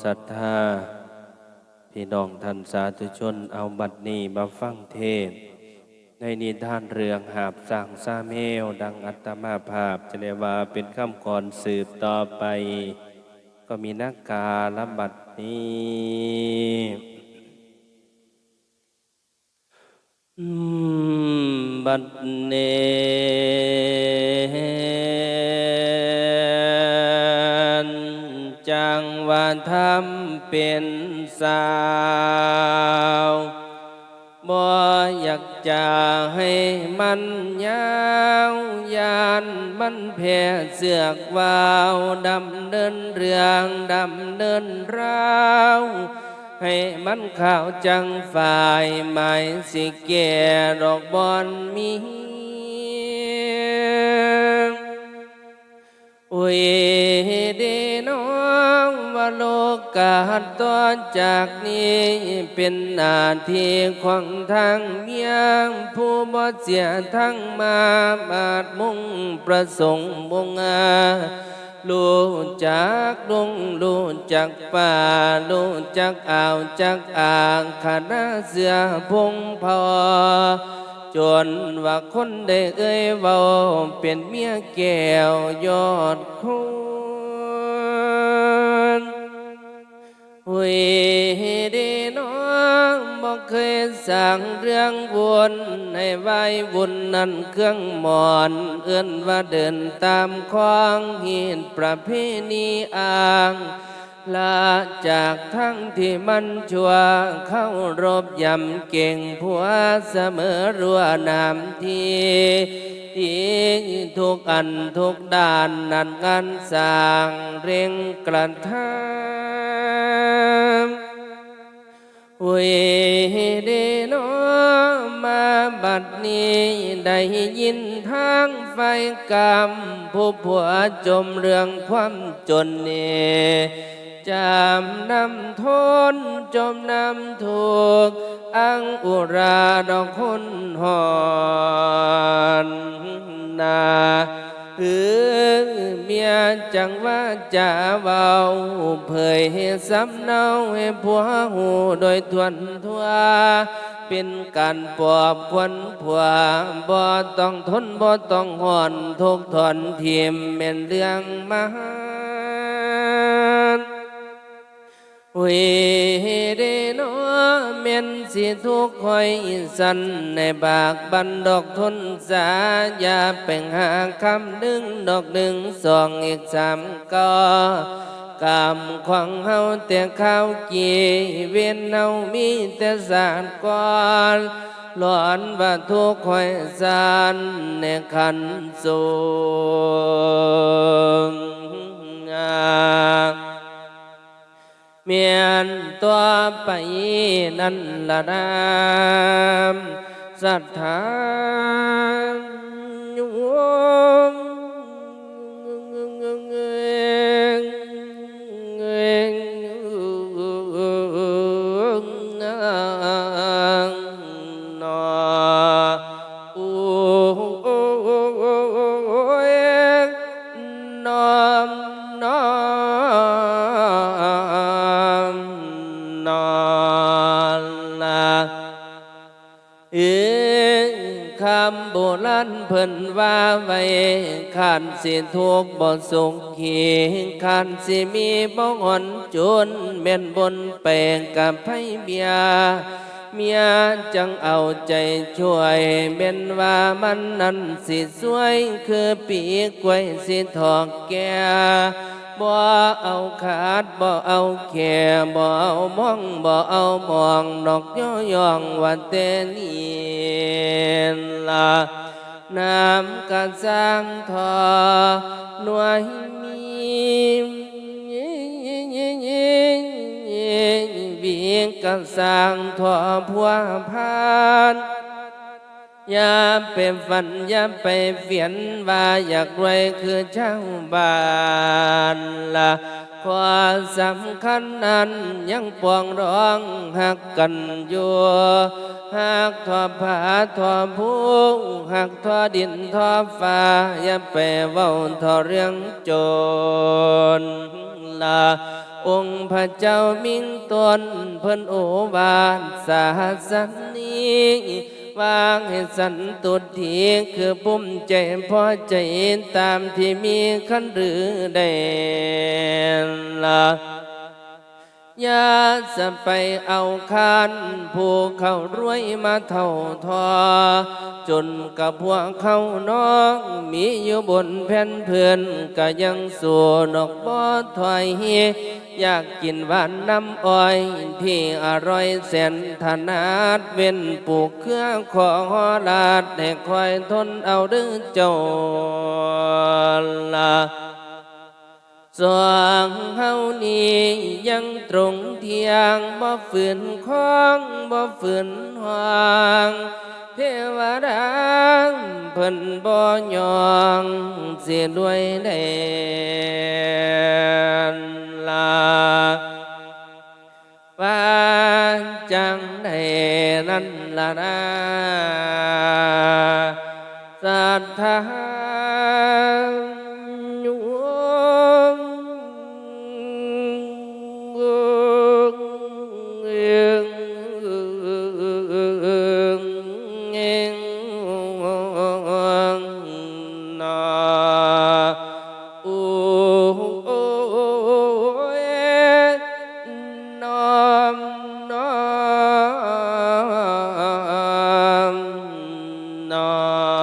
ศรัทธา พี่น้องท่านสาธุชนเอาบัดนี้มาฟังเทศ ในนิทานเรื่องหาบสั่งซาเมล ดังอัตมาภาพจะเรียกว่าเป็นคำก่อนสืบต่อไป ก็มีนักกาลบัดนี้บัดเน จังว่าทำเป็นสาวบ่อยากจะให้มันยาวยานมันแพ่เสือกวาวดำเนินเรื่องดำเนินราวให้มันข่าวจังฝ่ายหมายสิแก่ดอกบอนมี กาสต่อจากนี้เป็นหน้าที่ของทางเมียงผู้บ่เสียทั้งมาบาดมุ่งประสงค์บงอารู้จักดงรู้จักป่ารู้จักอ่าวจักอ่างคณะเสือพงพอจนว่าคนได้เอ่ยเว้าเป็นเมียแก้วยอดคู เวยเดน้องบอกเคยสั่งเรื่องวนให้ไว้วุ่นนั่นเครื่องหมอน เอื้อนว่าเดินตามคว้างหินประเพณีอ่างลาจากทั้งที่มันชัวเข้ารบยำเก่งผัวเสมอรัวนามทีที่ทุกอันทุกด้านนันงานสร้างเร่งกระทำ เวเดโนมาบัดนี้ได้ยินทางไฟกรรมผู้ผัวจมเรื่องความจนเนจำนำทนจมนำถูกอังอุราดอกคนหอ จังว่าจะเบาเผยให้สำเนาให้ผัวหูโดยทวนทัวเป็นการปอบควนผัวบ่ต้องทนบ่ต้องห่อนทุกทนทีมเป็นเรื่องมหันเวเดโนเมน สิทุกข์คอยสันในบากบันดอกทนสาอย่าแป่งหาคำดึงดอกดึงสองอีกสามก็กำขวางเฮาแต่ข้าวกีเวียนเฮามีแต่สารก่อนหลอนว่าทุกข์คอยสันในขันสูง มียนตัวไปนั่นละ เออคำโบราณเพิ่นว่าไว้ขันสิทุกบ่สุขขีขันสิมีบ่หอนจนเม่นบนแปลงกับไผเบียเมียจังเอาใจช่วยเม่นว่ามันนั้นสิสวยคือปีกกล้วยสิทอกแก่ บ่เอาขาดบ่เอาแค่บ่เอามองบ่เอามองนอกย่อยองว่าแต่นี้ละน้ำกระสร้างทอหน่วยมีวิกสร้างทั่วพัวพาน อย่าไปฝันอย่าไปเฟียนว่าอยากรวยคือเจ้าบ้านละความสำคัญนั้นยังปวงร้องหักกันอยู่หักทอผาทอผู้หักทอดินทอฟ้าอย่าไปเว้าทอเรื่องโจรละองค์พระเจ้ามิ่งตนเพิ่นโอวาทศาสนี วางให้สันตุทีคือปุ่มใจพอใจตามที่มีขันหรือแดนละ ยาจะไปเอาคานผู้เขารวยมาเท่าทอ จนกับพวกเขาน้องมีอยู่บนแผ่นเพื่อนก็ยังสู่นกบ่ถอยอยากกินหวานน้ำอ้อย ที่อร่อยแสนถนัดเว้นปลูกเครือขอลาดให้คอยทนเอาดื้อเจ้าละ ส่วนเฮานี้ยังตรงเทียงบ่ฝืนคล้องบ่ฝืนห่วงเทวดาเพิ่นบ่ยองเสียด้วยแดนลาว่าจังใดนั้นละนะสัทธา นอ